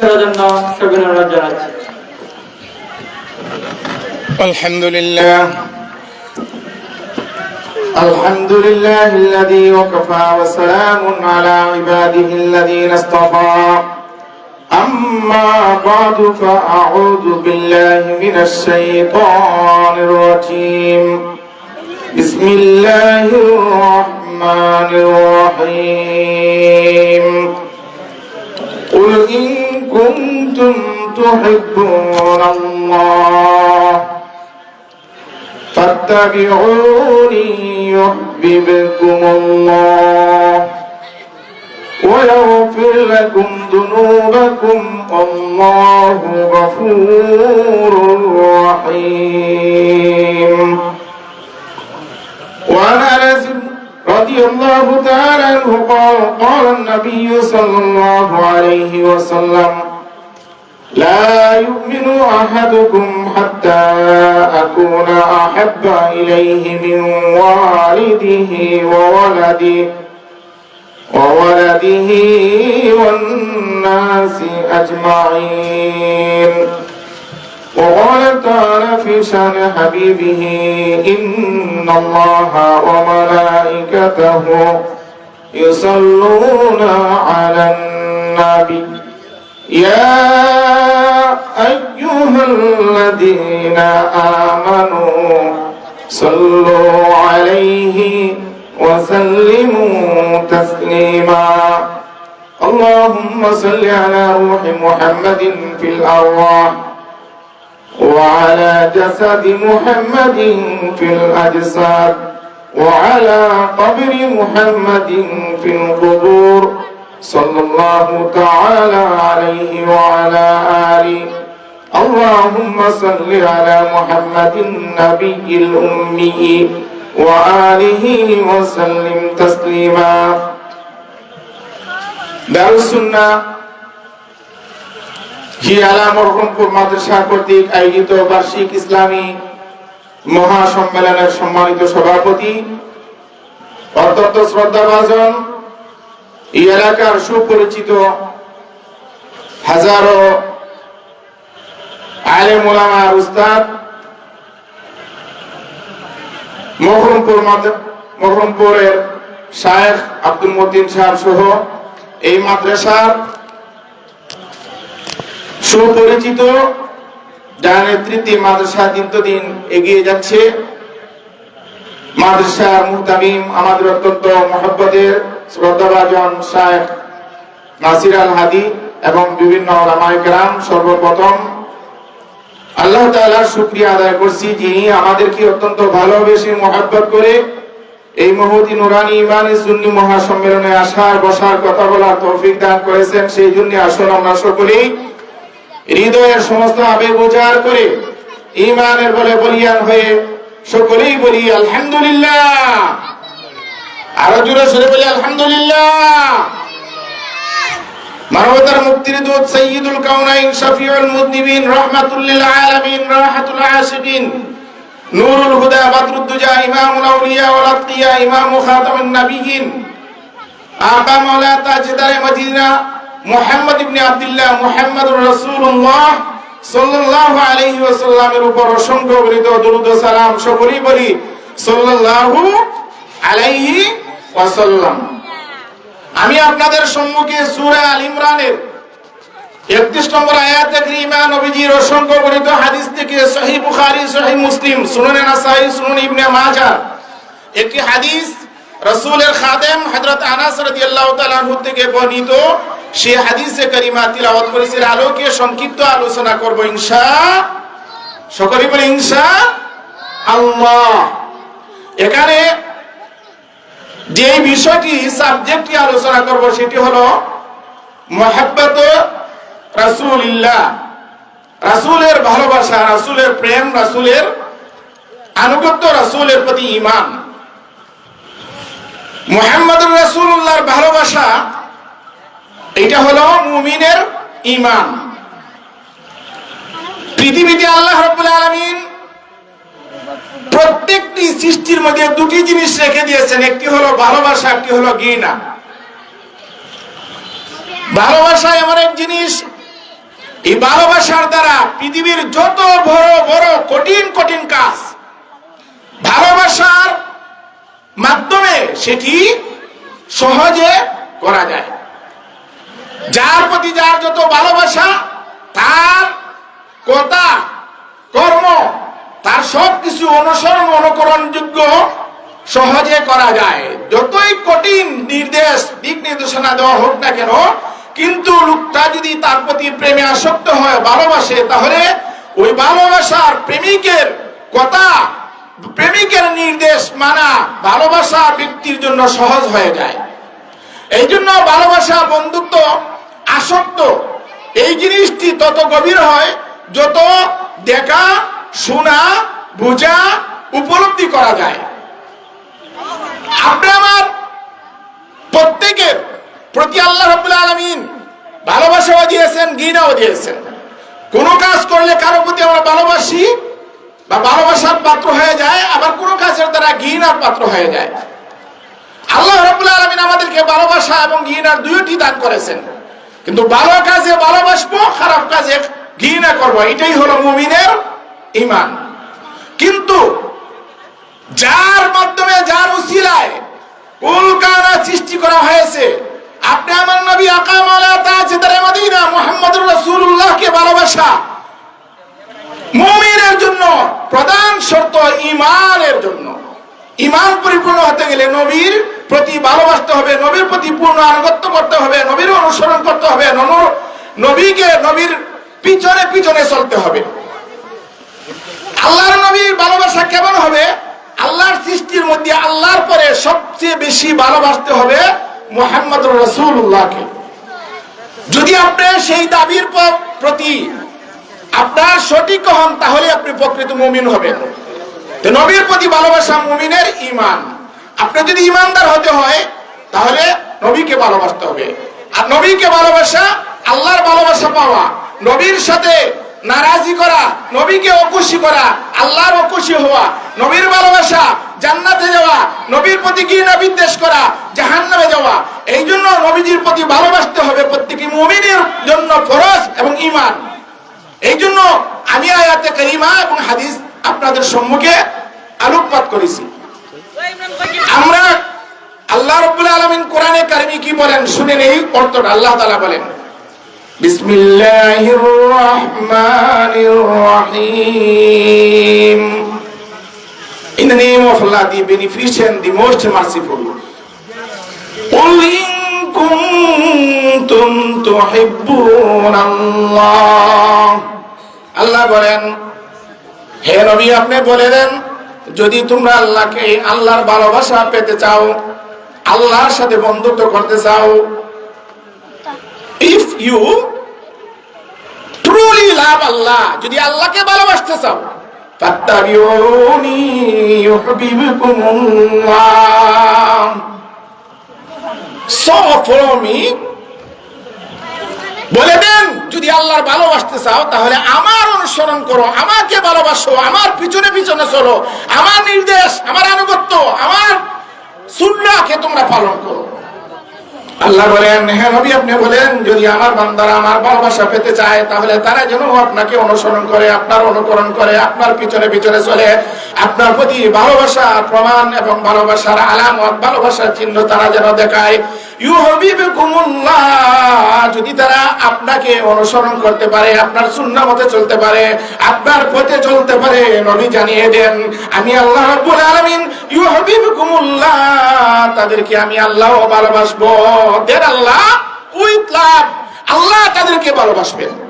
করার জন্য সবিনয় অনুরোধ জানাচ্ছি الحمد لله الحمد لله الذي وكفى وسلام على عباده الذين اصطفى أما بعد فأعوذ بالله من الشيطان الرجيم بسم الله الرحمن الرحيم قل إن كنتم تحبون الله. فاتبعوني يحببكم الله. ويغفر لكم ذنوبكم. والله غفور رحيم. انس رضي الله تعالى عنه قال قال النبي صلى الله عليه وسلم لا يؤمن أحدكم حتى أكون أحب إليه من والده وولده وولده والناس أجمعين. وقال تعالى في شأن حبيبه إن الله وملائكته يصلون على النبي. يا أيها الذين آمنوا صلوا عليه وسلموا تسليما. اللهم صل على روح محمد في الأرواح. وعلى جسد محمد في الأجساد وعلى قبر محمد في القبور. صلى الله تعالى عليه وعلى آله. اللهم صل على محمد النبي الأمي وآله وسلم تسليما. دار السنة জিয়ালা মরহমপুর মাদ্রাসা কর্তৃক আয়োজিত বার্ষিক ইসলামী মহাসম্মেলনের সম্মানিত সভাপতি, অত্যন্ত শ্রদ্ধাভাজন, এই এলাকার সুপরিচিত হাজারো আলেম ওলামার উস্তাদ, মহরমপুর মহরমপুরের শায়েখ আব্দুল মতিন সাহেব সহ এই মাদ্রাসার সুপরিচিত যার নেতৃত্বে মাদ্রাসা দীর্ঘদিন এগিয়ে যাচ্ছে। মাদ্রাসার মুহতামিম আমাদের অত্যন্ত মহব্বতের শ্রদ্ধাভাজন শায়েখ নাসির আল হাদি এবং বিভিন্ন রামায়করাম সর্বপ্রথম। আল্লাহ তাআলার শুকরিয়া আদায় করছি যিনি আমাদেরকে অত্যন্ত ভালোবেসে মহাব্বত করে এই মহতি নুরানি ইমানি সুন্নি মহাসম্মেলনে আসার, বসার, কথা বলার তৌফিক দান করেছেন। সেই জন্য আসুন আমরা সকলেই হৃদয়ের সমস্ত আবেগ উজাড় করে ইমানের বলে বলিয়ান হয়ে সকলেই বলি, আলহামদুলিল্লাহ। আরও জোরে সরে বলি, আলহামদুলিল্লাহ। মানবতার মুক্তির দূত সৈয়দুল কাউনাইন শফিউল মুদনিবিন রাহমাতুল লিল আলামিন রাহাতুল আশিকিন, নূরুল হুদা বাদরুদ্দুজা ইমামুল আউলিয়া ওয়াল আতকিয়া ইমাম খাতামুন নবিয়িন আকা মাওলা তাজদারে মদিনা মুহাম্মদ ইবনে আব্দুল্লাহ মুহাম্মদুর রাসূলুল্লাহ সাল্লাল্লাহু আলাইহি ওয়াসাল্লামের উপর অসংখ্য বলিত দরুদ ও সালাম সকলেই বলি, সাল্লাল্লাহু আলাইহি ওয়াসাল্লাম। আমি আপনাদের সম্মুখে সূরা আল ইমরানের 31 নম্বর আয়াতে কারীমা নবীজির অসংখ্য বর্ণিত হাদিস থেকে সহিহ বুখারী, সহিহ মুসলিম, সুনান নাসাই, সুনান ইবনে মাজাহ একটি হাদিস রাসূলের খাদেম হযরত আনাস রাদিয়াল্লাহু তাআলা থেকে বর্ণিত। সেই হাদিসে কারীমা তিলাওয়াত করেছে আলোকে সংক্ষিপ্ত আলোচনা করব ইনশা। সকলে বলে ইনশা আল্লাহ। এখানে যে বিষয়টি সাবজেক্টটি আলোচনা করব, সেটি হলো মহাব্বত রাসূলিল্লাহ। রাসূলের ভালোবাসা, রাসূলের প্রেম, রাসূলের আনুগত্য, রাসূলের প্রতি ঈমান। মুহাম্মদুর রাসূলুল্লাহর ভালোবাসা এটা হলো মুমিনের ইমান পৃথিবীতে আল্লাহ রাব্বুল আলামিন প্রত্যেকটি সৃষ্টির মধ্যে দুটি জিনিস রেখে দিয়েছেন। একটি হলো ভালোবাসা, একটি হলো ঘৃণা। ভালোবাসা এমন এক জিনিস, এই ভালোবাসার দ্বারা পৃথিবীর যত বড় বড়, কঠিন কঠিন কাজ, ভালোবাসার মাধ্যমে সেটি সহজে করা যায়। যার প্রতি যার যত ভালোবাসা, তার কথা, কর্ম, তার সব কিছু অনুসরণ, অনুকরণযোগ্য সহজে করা যায়। যতই কঠিন নির্দেশ, দিক নির্দেশনা দেওয়া হোক না কেন, কিন্তু লোকটা যদি তার প্রতি প্রেমে আসক্ত হয়, ভালোবাসে, তাহলে ওই ভালোবাসার প্রেমিকের কথা, প্রেমিকের নির্দেশ মানা ভালোবাসা ব্যক্তির জন্য সহজ হয়ে যায়। এই জন্য ভালোবাসা বন্ধুত্ব আসক্ত। এই জিনিসটি তত গভীর হয় যত দেখা, শোনা, বোঝা, উপলব্ধি করা যায়। আপনি আমার প্রত্যেকের প্রতি আল্লাহ রাব্বুল আলামিন ভালোবাসাও দিয়েছেন, ঘৃণাও দিয়েছেন। কোন কাজ করলে কারও প্রতি আমরা ভালোবাসি বা ভালোবাসার পাত্র হয়ে যায়, আবার কোন কাজের দ্বারা ঘৃণার পাত্র হয়ে যায়। আল্লাহ রাব্বুল আলামিন আমাদেরকে ভালোবাসা এবং ঘৃণার দুইটি দান করেছেন। কিন্তু ভালো কাজে ভালোবাসবো, খারাপ কাজে ঘৃণা করব। এটাই হলো মুমিনের ঈমান। কিন্তু যার মাধ্যমে, যার উসিলায় কুলকানা সৃষ্টি করা হয়েছে, আপনি আমার নবী আকাম মদিনা মুহাম্মদুর রাসূলুল্লাহকে ভালোবাসা, মুমিনের জন্য প্রধান শর্ত ইমানের জন্য। ইমান পরিপূর্ণ হতে গেলে নবীর প্রতি ভালোবাসতে হবে, নবীর প্রতি পূর্ণ আনুগত্য করতে হবে, নবীর অনুসরণ করতে হবে নবীকে নবীর পিছনে পিছনে চলতে হবে। আল্লাহর নবীর ভালোবাসা কেমন হবে? আল্লাহর সৃষ্টির মধ্যে আল্লাহর পরে সবচেয়ে বেশি ভালোবাসতে হবে মোহাম্মদ রসুল্লাহকে যদি আপনি সেই দাবির প্রতি আপনার সঠিক হন, তাহলে আপনি প্রকৃত মুমিন হবেন। নবীর প্রতি ভালোবাসা মুমিনের ইমান আপনি যদি ইমানদার হতে হয়, তাহলে নবীকে ভালোবাসতে হবে। আর নবীকে ভালোবাসা, আল্লাহর ভালোবাসা পাওয়া, নবীর সাথে নারাজি করা, নবীকে অকুশি করা, আল্লাহর অকুশি হওয়া, নবীর ভালোবাসা, জান্নাতে যাওয়া, নবীর প্রতি ঘৃণা বিদ্বেষ করা, জাহান্নামে যাওয়া, এই জন্য নবীজির প্রতি ভালোবাসতে হবে প্রত্যেকটি মুমিনের জন্য ফরজ এবং ইমান এই জন্য আমি আয়াতে কারিমা এবং হাদিস আপনাদের সম্মুখে আলোকপাত করেছি। আমরা আল্লাহ রাব্বুল আলামিন কোরআনে কারিমে কি বলেন শুনেন এই অর্থটা আল্লাহ তাআলা বলেন বিসমিল্লাহির রহমানির রহিম In the name of Allah, the beneficent, the most merciful. قل إن كنتم تحبون الله আল্লাহ বলেন হে নবী আপনি বলে দেন যদি তোমরা আল্লাহকে, আল্লাহর ভালোবাসা পেতে চাও, আল্লাহর সাথে বন্ধুত্ব করতে চাও if you truly love Allah, যদি আল্লাহকে ভালোবাসতে চাও বলে দেন। যদি আল্লাহর ভালোবাসতে চাও, তাহলে আমার অনুসরণ করো, আমাকে ভালোবাসো, আমার পিছনে পিছনে চলো, আমার নির্দেশ, আমার আনুগত্য, আমার সুন্নাহকে তোমরা পালন করো। আল্লাহ বলেন হ্যাঁ নবী, আপনি বলেন, যদি আমার বান্দারা আমার ভালোবাসা পেতে চায়, তাহলে তারা যেন আপনাকে অনুসরণ করে, আপনার অনুকরণ করে, আপনার পিছনে পিছনে চলে। আপনার প্রতি ভালোবাসা, প্রমাণ এবং ভালোবাসার আলামত, ভালোবাসার চিহ্ন তারা যেন দেখায়। যদি তারা আপনাকে অনুসরণ করতে পারে, আপনার সুন্না মতে চলতে পারে, আপনার পথে চলতে পারে, নবী জানিয়ে দেন, আমি আল্লাহ রাব্বুল আলামিন, ইউহবিবকুমুল্লাহ, তাদেরকে আমি আল্লাহ ভালোবাসবো। দেন আল্লাহ, উইথ লাভ, আল্লাহ তাদেরকে ভালোবাসবেন।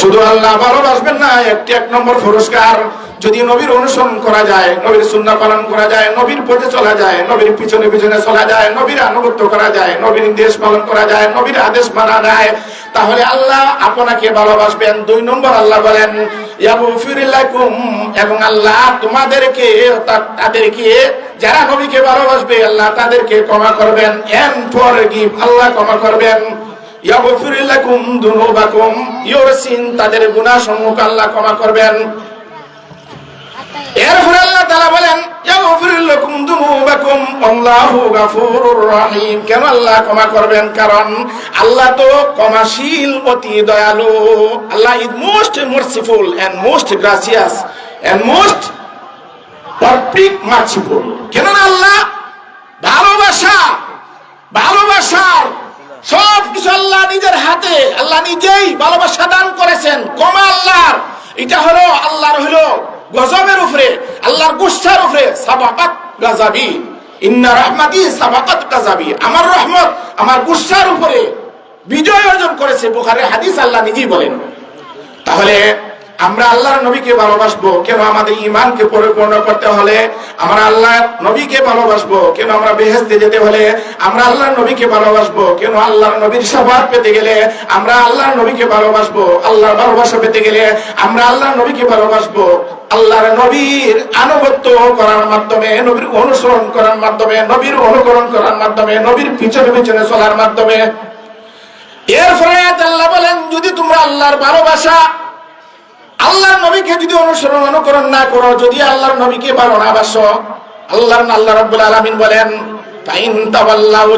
শুধু আল্লাহ ভালোবাসবেন না, একটি এক নম্বর পুরস্কার যদি নবীর অনুসরণ করা যায়, নবীর সুন্নাহ পালন করা যায়, নবীর পথে চলা যায়, নবীর পিছনে পিছনে চলা যায়, নবীর আনুগত্য করা যায়, নবীর নির্দেশ পালন করা যায়, নবীর আদেশ মানা যায়, তাহলে আল্লাহ আপনাকে ভালোবাসবেন। দুই নম্বর আল্লাহ বলেন এবং আল্লাহ তোমাদেরকে তাদেরকে, যারা নবীকে ভালোবাসবে, আল্লাহ তাদেরকে ক্ষমা করবেন। এন্ড ফরগিভ, আল্লাহ ক্ষমা করবেন। ইয়াগফির লাকুম দুনুবাকুম, ইউর তাদের গুনাহ সমূহ আল্লাহ ক্ষমা করবেন। এরপরে আল্লাহ তাআলা বলেন, ইয়াগফির লাকুম যুনুবাকুম আল্লাহু গাফুরুর রহিম। কেন আল্লাহ ক্ষমা করবেন? কারণ আল্লাহ তো ক্ষমাশীল, অতি দয়ালু। Allah is most merciful and most gracious and most perfect merciful কেন আল্লাহ ভালোবাসা, ভালোবাসার সব কিছু আল্লাহ নিজের হাতে, আল্লাহ নিজেই ভালোবাসা দান করেছেন। কমা আল্লাহর। এটা হলো আল্লাহর হলো গজবের উপরে, আল্লাহর গুসার উপরে, সাবাকাত গাজাবি। ইন্না রহমাতি সাবাকাত গাজাবি। আমার রহমত, আমার গুসার উপরে বিজয় অর্জন করেছে বুখারের হাদিস, আল্লাহ নিজেই বলেন। তাহলে আমরা আল্লাহর নবীকে ভালোবাসবো। কেন আমাদের ইমানকে পরিপূর্ণ করতে হলে? আমরা আল্লাহ নবীকে ভালোবাসবো। কেন আমরা বেহেস্তে যেতে হলে? আমরা আল্লাহর নবীকে ভালোবাসবো। কেন আল্লাহর নবীর সবার পেতে গেলে? আমরা আল্লাহর নবীকে ভালোবাসবো। আল্লাহর ভালোবাসা পেতে গেলে আমরা আল্লাহর নবীকে ভালোবাসবো। আল্লাহর নবীর আনুগত্য করার মাধ্যমে, নবীর অনুসরণ করার মাধ্যমে, নবীর অনুকরণ করার মাধ্যমে, নবীর পিছনে পিছনে চলার মাধ্যমে। এরপরে আল্লাহ বলেন, যদি তোমরা আল্লাহর ভালোবাসা আল্লাহর নবীকে যদি অনুসরণ অনুকরণ না করো, যদি আল্লাহর নবীকে ভালো না, বাসো। আল্লাহর আল্লাহ রাব্বুল আলামিন বলেন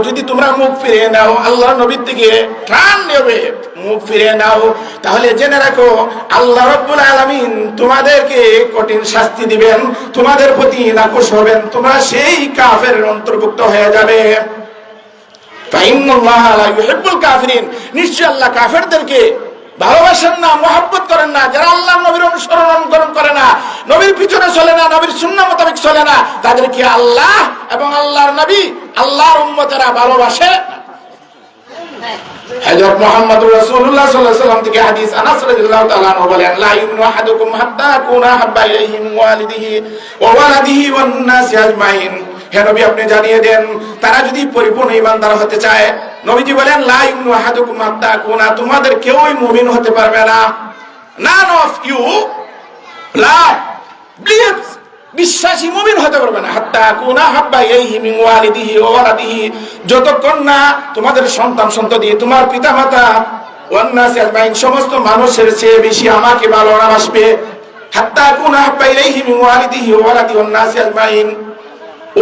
যদি তোমরা মুখ ফিরে নাও, আল্লাহর নবীর দিকে প্রাণ নেবে, মুখ ফিরে নাও। তাহলে জেনে রাখো, আল্লাহ রাব্বুল আলামিন তোমাদেরকে কঠিন শাস্তি দিবেন, তোমাদের প্রতি নাকুশ হবেন, তোমরা সেই কাফের অন্তর্ভুক্ত হয়ে যাবে। নিশ্চয় আল্লাহ কাফেরদেরকে ভালোবাসেন না, মহাব্বত করেন না, যারা আল্লাহ নবীর অনুসরণ অনুকরণ করে না, নবীর পিছনে চলে না, নবীর শূন্য মোতাবেক চলে না, তাদেরকে আল্লাহ এবং আল্লাহর নবী, আল্লাহর উম্মতেরা ভালোবাসে হযরত মুহাম্মদ রাসূলুল্লাহ সাল্লাল্লাহু আলাইহি ওয়াসাল্লাম থেকে হাদিস আনাস রাদিয়াল্লাহু তাআলা বলেন, লা ইউমিনু আহাদুকুম হাত্তা আকুনা হাব্বা ইলাইহি ওয়ালিদিহি ওয়া ওয়ালাদিহি ওয়ান নাসি আজমাইন। হে নবী, আপনি জানিয়ে দেন, তারা যদি পরিপূর্ণ ইমানদার হতে চায়, নবীজি বলেন, লা ইউমিনু আহাদুকুম হাত্তা আকুনা, তোমাদের কেউই মুমিন হতে পারবে না। নান অফ ইউ লা বিলিভস বিশ্বাসী মুমিন হতে পারবে না। হাত্তা কুনা হাব্বা ইলাইহি মিন ওয়ালিদিহি ওয়া ওয়ালাদিহি, যতক্ষণ না তোমাদের সন্তান সন্ততি, তোমার পিতামাতা ওয়ান্নাসি আজমাইন, সমস্ত মানুষের চেয়ে বেশি আমাকে ভালোবাসবে। হাত্তা কুনা হাব্বা ইলাইহি মিন ওয়ালিদিহি ওয়া ওয়ালাদিহি ওয়ান্নাসি আজমাইন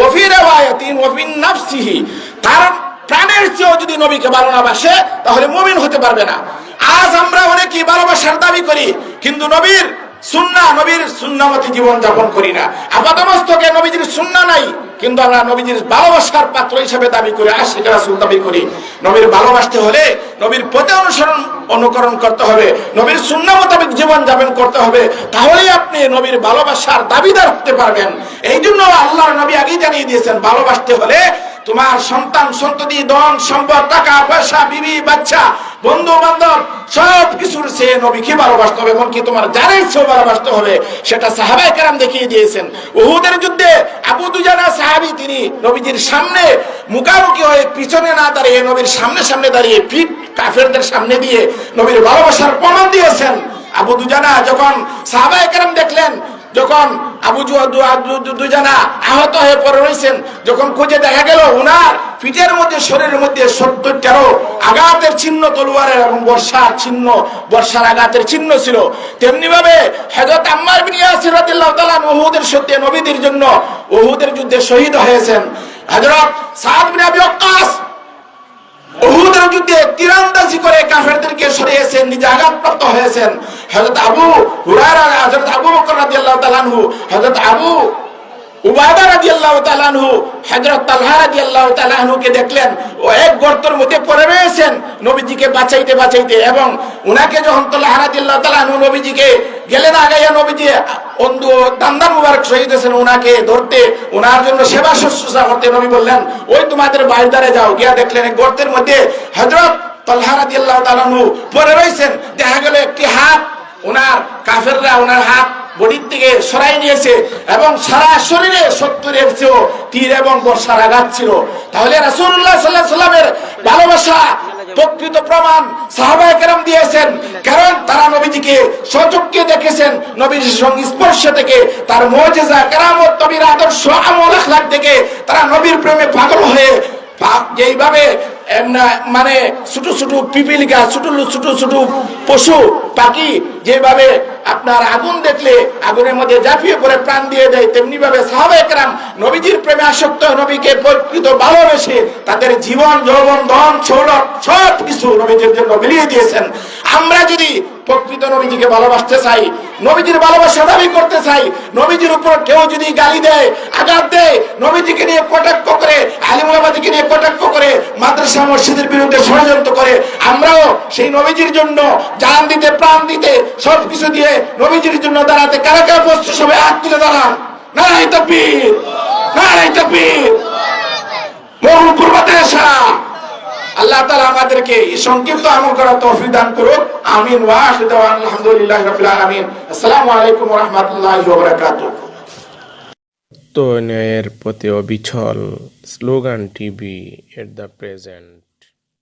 ওফি রিওয়ায়াতিন ওফি নাফসিহি। তার প্রাণের চেয়েও যদি নবীকে ভালো না বাসে তাহলে মুমিন হতে পারবে না। আজ আমরা অনেকেই ভালোবাসার দাবি করি, কিন্তু নবীর সুন্না, নবীর সুন্নামতি জীবন যাপন করি না। আপাতমস্তকে নবীজির সুন্না নাই। কিন্তু আমরা নবীজির ভালোবাসার পাত্র হিসেবে দাবি করি, আশিক রাসুল দাবি করি। নবীর ভালোবাসতে হলে নবীর পথে অনুসরণ, অনুকরণ করতে হবে, নবীর সুন্না মোতাবেক জীবন যাপন করতে হবে। তাহলেই আপনি নবীর ভালোবাসার দাবিদার হতে পারবেন। এই জন্য আল্লাহর নবী আগেই জানিয়ে দিয়েছেন, ভালোবাসতে হলে তোমার সন্তান, সন্ততি, ধন, সম্পদ, টাকা, পয়সা, বিবি, বাচ্চা বন্ধু বান্ধব সব কিছুর সে নবীকে ভালোবাসতে হবে? এমনকি তোমার যারাই সেও ভালোবাসতে হবে। সেটা সাহাবাই কেরাম দেখিয়ে দিয়েছেন। উহুদের যুদ্ধে আবু দুজানা সাহাবি, তিনি নবীজির সামনে মুখামুখি হয়ে পিছনে না দাঁড়িয়ে নবীর সামনে সামনে দাঁড়িয়ে পিঠ কাফেরদের সামনে দিয়ে নবীর ভালোবাসার প্রমাণ দিয়েছেন। আবু দুজানা যখন সাহাবাই কেরাম দেখলেন যখন আবু দুজানা আহত হয়ে পড়ে রয়েছেন, যখন খুঁজে দেখা গেল উনার পিঠের মধ্যে, শরীরের মধ্যে সত্তরটারও আঘাতের চিহ্ন, তলোয়ারের এবং বর্ষার চিহ্ন, বর্ষার আঘাতের চিহ্ন ছিল। তেমনি ভাবে হযরত আম্মার বিন ইয়াসির রাদিয়াল্লাহু তাআলা সত্যি নবীদের জন্য উহুদের যুদ্ধে শহীদ হয়েছেন। হযরত সাদ বিন আবি উহুদের যুদ্ধে তীরন্দাজি করে কাফেরদেরকে সরিয়েছেন, নিজে হয়েছেন, হযরত আবু হুরায়রা, হযরত আবু বকর রাদিয়াল্লাহু আবু উবাদা রাদিয়াল্লাহু তাআলা আনহু, হযরত তালহা রাদিয়াল্লাহু দেখলেন ও এক গর্তের মধ্যে পড়ে রয়েছেন নবীজিকে বাঁচাইতে বাঁচাইতে এবং উনাকে যখন তালহা রাদিয়াল্লাহু তাআলা নবীজিকে গেলেন আগাইয়া নবীজি অন্ধু দান্দার মুবারক শহীদ হয়েছেন ধরতে। ওনার জন্য সেবা শুশ্রূষা করতে নবী বললেন, ওই তোমাদের বাইরে যাও, গিয়া দেখলেন গর্তের মধ্যে হযরত তালহা রাদিয়াল্লাহু তাআলা আনহু রয়েছেন। দেখা গেল একটি হাত ওনার কাফেররা ওনার হাত বডির থেকে সরাই নিয়েছে এবং সারা শরীরে সত্তরের চেয়েও তীর এবং বর্ষার আঘাত ছিল। তাহলে রাসূলুল্লাহ সাল্লাল্লাহু আলাইহি সাল্লামের ভালোবাসা প্রকৃত প্রমাণ সাহাবা কেরাম দিয়েছেন। কারণ তারা নবীজিকে সচক্ষে দেখেছেন, নবীর সংস্পর্শ স্পর্শ থেকে, তার মজেজা, কেরামত, নবীর আদর্শ আমল আখলাক থেকে তারা নবীর প্রেমে পাগল হয়ে যেইভাবে মানে ছোট ছোট পিপিলিকা, ছোট ছোট ছোট পশু, পাখি যেভাবে আপনার আগুন দেখলে আগুনের মধ্যে ঝাঁপিয়ে পড়ে প্রাণ দিয়ে দেয় তেমনি ভাবে সাহাবেকরাম নবীজির প্রেমে আসক্ত নবীকে প্রকৃত ভালোবেসে তাদের জীবন, যৌবন, ধন সৌরভ সব কিছু নবীজির জন্য মিলিয়ে দিয়েছেন। আমরা যদি প্রকৃত নবীজিকে ভালোবাসতে চাই নবীজির ভালোবাসা দাবি করতে চাই। নবীজির উপর কেউ যদি গালি দেয়, আঘাত দেয়, নবীজিকে নিয়ে কটাক্ষ করে, আলিমুলাবাদীকে নিয়ে কটাক্ষ করে, মাদ্রাসা মসজিদের বিরুদ্ধে ষড়যন্ত্র করে, আমরাও সেই নবীজির জন্য জান দিতে, প্রাণ দিতে সব কিছু দিয়ে নবীজির জন্য দাঁড়াতে কারা কারা বস্তু সবাই হাত তুলে দাঁড়ান। নারাই তকবীর নারাই তকবীর। মহুল কুরবাতে আসা। আল্লাহ তাআলা আমাদেরকে এই সংক্ষিপ্ত আমল করার তৌফিক দান করুন আমিন ওয়া আখিরু দাওয়ানা আলহামদুলিল্লাহি রাব্বিল আলামিন। আসসালামু আলাইকুম ওয়া রাহমাতুল্লাহি ওয়া বারাকাতুহু। এর প্রতি অবিচল slogan TV at the present.